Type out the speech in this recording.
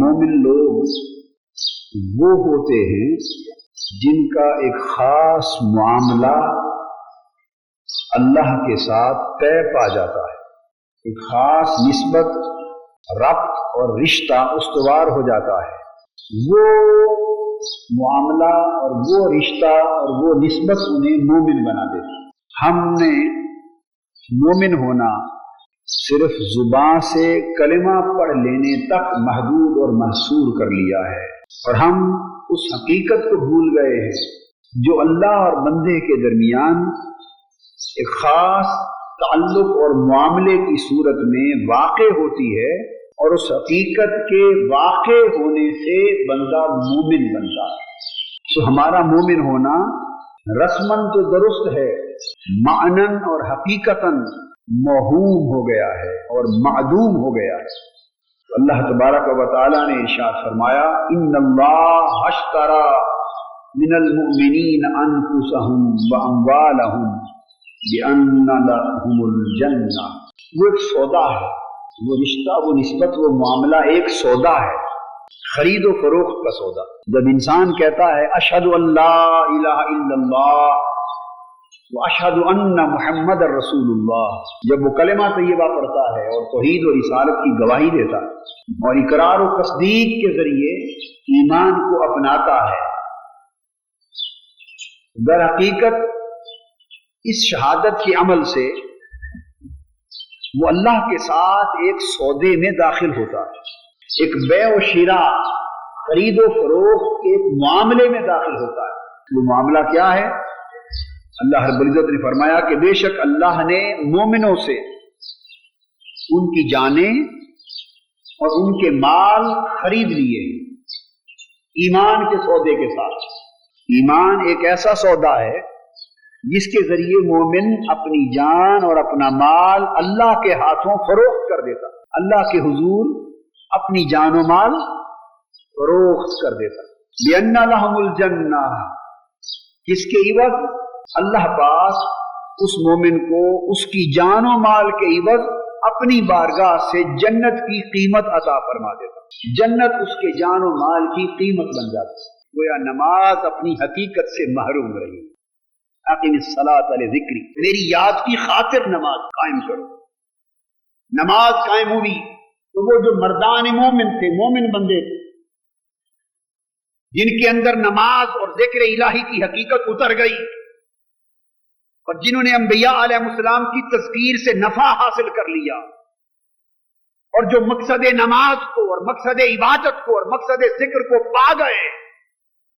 مومن لوگ وہ ہوتے ہیں جن کا ایک خاص معاملہ اللہ کے ساتھ طے پا جاتا ہے۔ ایک خاص نسبت، ربط اور رشتہ استوار ہو جاتا ہے۔ وہ معاملہ اور وہ رشتہ اور وہ نسبت انہیں مومن بنا دیتی ہم نے مومن ہونا صرف زبان سے کلمہ پڑھ لینے تک محدود اور محصور کر لیا ہے اور ہم اس حقیقت کو بھول گئے ہیں جو اللہ اور بندے کے درمیان ایک خاص تعلق اور معاملے کی صورت میں واقع ہوتی ہے اور اس حقیقت کے واقع ہونے سے بندہ مومن بنتا ہے۔ سو ہمارا مومن ہونا رسمن تو درست ہے معنن اور حقیقتاً محوم ہو گیا ہے اور معدوم ہو گیا ہے۔ اللہ تبارک و تعالی نے ارشاد فرمایا، ان اللہ اشترا من المؤمنین انفسهم واموالهم بان لهم الجنہ۔ وہ ایک سودا ہے، وہ رشتہ، وہ نسبت، وہ معاملہ ایک سودا ہے، خرید و فروخت کا سودا۔ جب انسان کہتا ہے، اشہد اللہ الہ الا اللہ اشد ان محمد رسول اللہ جب وہ کلمہ طیبہ پڑھتا ہے اور توحید و رسالت کی گواہی دیتا ہے اور اقرار و تصدیق کے ذریعے ایمان کو اپناتا ہے، در حقیقت اس شہادت کے عمل سے وہ اللہ کے ساتھ ایک سودے میں داخل ہوتا ہے، ایک بے و شیرا خرید و فروخت کے ایک معاملے میں داخل ہوتا ہے۔ وہ معاملہ کیا ہے؟ اللہ رب العزت نے فرمایا کہ بے شک اللہ نے مومنوں سے ان کی جانیں اور ان کے مال خرید لیے ایمان کے سودے کے ساتھ۔ ایمان ایک ایسا سودا ہے جس کے ذریعے مومن اپنی جان اور اپنا مال اللہ کے ہاتھوں فروخت کر دیتا۔ اللہ کے حضور اپنی جان و مال فروخت کر دیتا۔ لحم الجنہ کس کے عوض؟ اللہ پاک اس مومن کو اس کی جان و مال کے عوض اپنی بارگاہ سے جنت کی قیمت عطا فرما دیتا جنت اس کے جان و مال کی قیمت بن جاتی گویا نماز اپنی حقیقت سے محروم رہی۔ علیہ ذکری میری یاد کی خاطر نماز قائم کرو۔ نماز قائم ہوئی تو وہ جو مردان مومن تھے، مومن بندے تھے، جن کے اندر نماز اور ذکر الہی کی حقیقت اتر گئی۔ اور جنہوں نے انبیاء علیہ السلام کی تذکیر سے نفع حاصل کر لیا اور جو مقصد نماز کو اور مقصد عبادت کو اور مقصد ذکر کو پا گئے